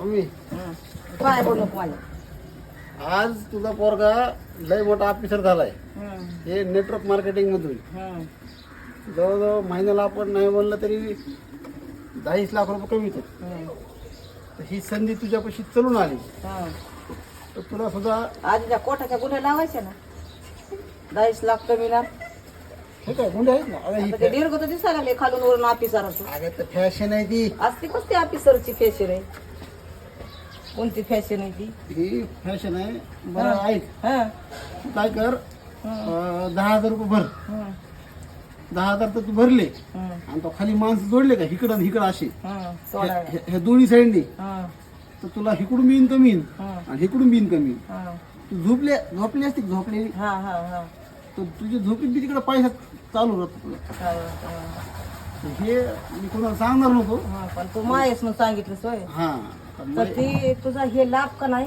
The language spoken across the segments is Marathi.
मम्मी. काय मला आज तुझा पोरगा लय मोठा ऑफिसर झालाय. हे नेटवर्क मार्केटिंग मधून. जवळजवळ महिन्याला आपण नाही म्हणलं तरी दहाच लाख रुपये कमी तर ही संधी तुझ्यापाशी चलून आली. हम्म. तर तुला सुद्धा आधी त्या कोटाच्या गुन्हे लावायच्या ना? दहाच लाख कमी ना? हे काय गुंडे आहेत ना? अगं ही आता ते दीर्घ तर दिसायला लागले खालून वरून ऑफिसराचं अगं तर फॅशन आहे ती. असते कसते ऑफिसरची फॅशन आहे? कोणती फॅशन आहे ती? ही फॅशन आहे. बरं. ऐक. हा. तू काय कर? अं, दहा हजार रुपये भर. दहा हजार तर तू भरले. आणि तो खाली माणसं जोडले का? इकडं आणि इकडं असे. हे- हे दोन्ही साईडनी. तर तुला इकडून बिन कमी आणि इकडून बिन कमी. तू झोपले झोपली असते का? झोपलेली? हा हा हा. तर तुझी झोपी बी तिकडे पैसा चालू राहतो तुला. हा. तर मी कोणाला सांगणार नव्हतो. पण तू मायस म्हणून सांगितलं सोय हा. तर ती तुझा हे लाभ का नाही?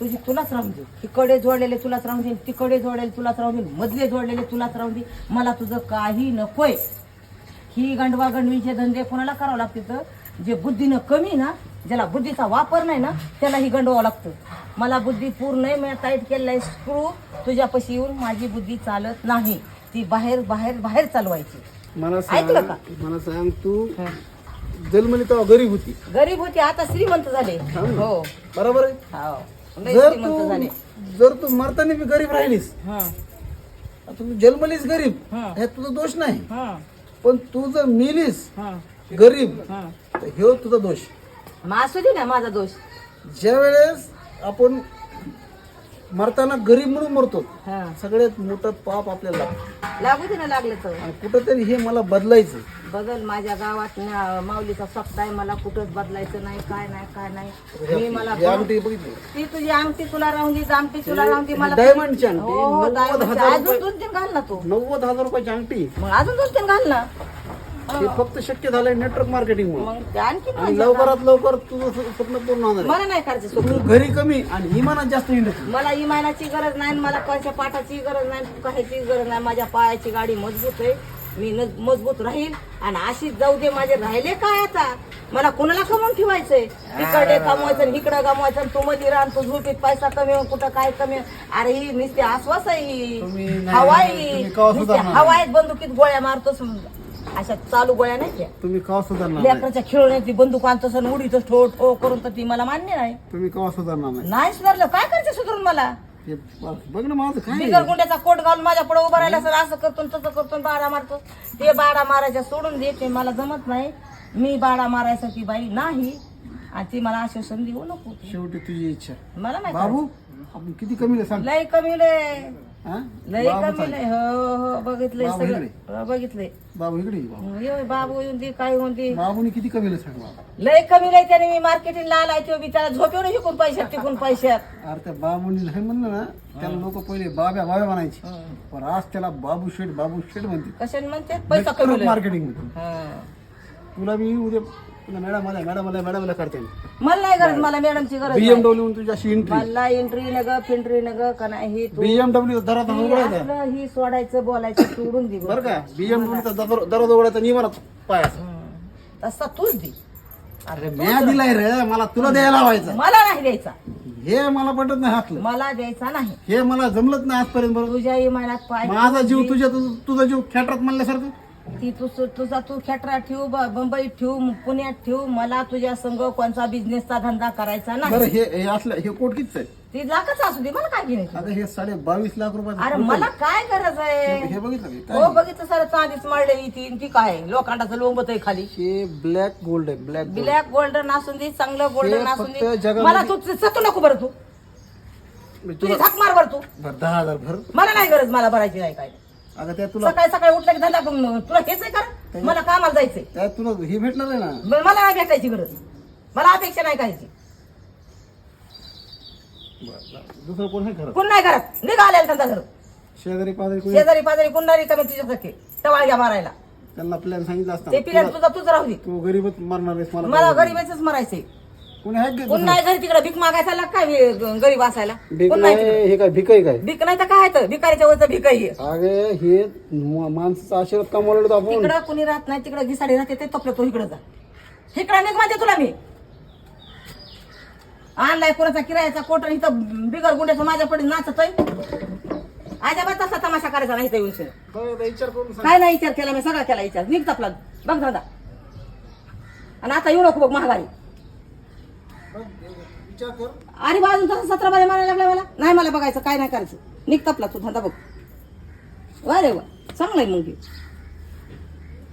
तुझी तुलाच राहून दे तिकडे जोडलेले तुलाच राहून दे तिकडे जोडलेले तुलाच राहून दे मधले जोडलेले तुलाच राहून दे मला तुझं काही नकोय. ही गंडवा गंडवीचे धंदे कोणाला करावं लागते तर? जे बुद्धीनं कमी ना ज्याला बुद्धीचा वापर नाही ना त्याला ही गंडवावं लागतं. मला बुद्धी पूर्ण आहे मी टाईट केलेला आहे. स्क्रू तुझ्यापाशी येऊन माझी बुद्धी चालत नाही. ती बाहेर बाहेर बाहेर चालवायची. मला ऐकलं का? सांग मला सांग तू जन्मली तेव्हा गरीब होती. गरीब होती आता श्रीमंत झाले. हो. बरोबर आहे? हो. लय जर श्रीमंत तू झाले. जर तू मरताना बी गरीब राहिलीस हं, तू जन्मलीस गरीब हं. हे तुझा दोष नाही. हं, पण तू जर मेलीस हं, गरीब हं. तर ह्यो तुझा दोष. मग असू दे ना माझा दोष. ज्या वेळेस आपण मरताना गरीब म्हणून मरतो हं. सगळ्यात मोठं पाप आपल्याला लागतं. लागू दे ना लागलं तर. आणि कुठंतरी हे मला बदलायचं बदल माझ्या गावात ना- माऊलीचा सप्त आहे मला कुठंच बदलायचं नाही काय नाही काय नाही. मी मला हे बघितली. ती तुझी अंगठी तुला राहून दे आमटी तुला राहून दे मला डायमंडची हो, नव्वद डायमंडची. हजार अजून रुपये. दोन तीन घाल ना तू. नव्वद हजार रुपयाची अंगठी मग अजून दोन तीन घाल ना. हे फक्त शक्य झालंय नेटवर्क मार्केटिंग मुळे. मग ते आणखी आणि लवकरात लवकर तुझं स्व- स्वप्न पूर्ण होणार आहे. मला नाही करायचं स्वप्न. तू घरी कमी आणि इमानात जास्त हिंडत मला इमानाची गरज नाही मला कशा पाठाची गरज नाही कशाची गरज नाही माझ्या पायाची गाडी मजबूत आहे. मी मजबूत राहील आणि अशीच जाऊ दे माझे राहिले काय आता? मला कुणाला कमवून ठेवायचंय? तिकडे कमवायचं इकडे कमवायचं तू मध्ये राहून तू झोपीत पैसा कमी कुठं काय कमी. अरे ही नुसते आश्वास आहे ही. हवाई? हवाईत बंदुकीत गोळ्या मारतोस अशा चालू गोळ्या नाही तुम्ही कवा सुधारणार लेकराच्या ती बंदूक आणतोस आणि उडीत ठो ठो करून तर ती मला मान्य नाही. तुम्ही कवा सुधारणार नाही? नाही सुधारलं. काय करायचं सुधारून मला? हे बघ बघ ना माझं काय बिगर गुंड्याचा कोट घालून माझ्या पुढे उभा राहिला सर असं करतो तसं करतो आणि बाडा मारतो. ते बाडा मारायच्या सोडून दे ते मला जमत नाही. मी बाडा मारायसाठी बाई नाही. आणि ती मला आश्वासन देऊ नको. शेवटी तुझी इच्छा. मला नाही बाबू आपण किती कमी सांग लय कमी लय. हा? लय बाबू कमी. लय हो हो बघितलंय बाबू सगळं. इकडे. हो, बघितलंय. बाबू इकडे ये बाबू. ये बाबू येऊन दे काय होऊन दे. बाबूने किती कमी सांग बाबू? लय कमी लय त्याने मी मार्केटिंगला आलाय तो त्याला झोपेवर शिकून पैशात टिकून पैशात. अरे त्या बाबूनी नाही म्हणलं ना त्याला लोक पहिले बाब्या बाब्या म्हणायचे. पण आज त्याला बाबू शेठ बाबू शेठ म्हणते. कशाने म्हणते? पैसा कमी लय. मार्केटिंग हा. तुला मी उद्या मॅडम आल्या मॅडम आल्या मॅडमला करते मला नाही गरज मला मॅडमची गरज नाही. बीएमडब्ल्यू तुझी अशी एंट्री मला एंट्री नग फिंट्री नग का नाही ही तू बीएमडब्ल्यू दरात ही उघडायचा असलं ही सोडायचं बोलायचं सोडून दे बरं का? बीएमडब्ल्यूचा दरात उघडायचा निवारात पायाचा हम्म. तसा तूच दे. अरे म्या दिलाय रे मला तुला द्यायला लावायचा. मला नाही द्यायचा. हे मला पटत नाही हातलं. मला द्यायचा नाही. हे मला जमलंच नाही आजपर्यंत बरोबर तुझ्या इमानात पाय माझा जीव तुझ्या तुझ- तुझा जीव खेटरात म्हणल्यासारखं? ती तू तुझा तू खेटरा ठेव ब- मुंबईत ठेव पुण्यात ठेव मला तुझ्या संघ कोणचा बिझनेसचा धंदा करायचा नाही. बरं हे हे असलं हे कोट कितीच आहे? ती लाखच असू दे मला काय घेण्याची? आता हे साडे बावीस लाख रुपयाचं अरे कोट मला काय गरज आहे. आहे हे बघितलं का? काय? हो बघितलं सर चांदीच मारलेली ती ती काय? लोखंडाचं लोंबत आहे खाली. हे ब्लॅक गोल्ड आहे ब्लॅक गोल्ड ब्लॅक गोल्डन असून दे चांगलं गोल्डन हे असून फक्त दे. जगामध्ये- मला तू सतू नको बरं तू. तुझी झक मार बरं तू. बरं दहा हजार भर. मला नाही गरज मला भरायची नाही काय. आता त्या तुला सकाळी सकाळी उठलं की धंदा करून तुला हेच आहे कर मला कामाला जायचंय. त्या तुला हे भेटणार आहे ना? म- मला नाही भेटायची गरज. मला अपेक्षा नाही करायची बरं, दुसरं कोण आहे खरं कोण नाही करत निघा आलेला धंदा घर शेजारी पाजारी कोणी? शेजारी पाजारी कोण नाही कमी तुझ्यासारखे टवाळग्या मारायला. त्यांना प्लॅन सांगितलं असतं. ते पिरियड तुझा तुझं राहू दे. तू गरीबच मारणार आहेस मला मला गरीबच मरायचंय. का कोण नाही घरी तिकडे भीक मागायचा लाग काय वे- गरीब असायला? भीक कोण नाही तिकडे? हे काय भिक आहे काय? भीक नाही तर काय तर? भिकारीच्या वरचं भीक आहे. अगे हे म- माणसाचा आशीर्वाद कमवलेलो होतो आपण? तिकडं कुणी राहत नाही तिकडं घिसाडी राहते ते तपलं तो इकडं जा. इकडं निघ म्हणते तुला मी? आणलाय कोणाचा किरायाचा कोट आणि इथं बिगर गुंड्याचं माझ्या पडे नाचतोय. अजिबात तसा तमाशा करायचा नाही इथं येऊन शिवाय. बरं, आता विचार करून सांग. काय नाही विचार केला मी सगळा केला विचार. निघ तपला. बघ दादा आणि आता येऊ नको बघ महागाई बघ, विचार कर. अरे बाजून तसं सतरा मध्ये मारायला लागला मला नाही मला बघायचं काय नाही करायचं. निघ तपला तू धंदा बघ. वा रे वा. चांगलाय मग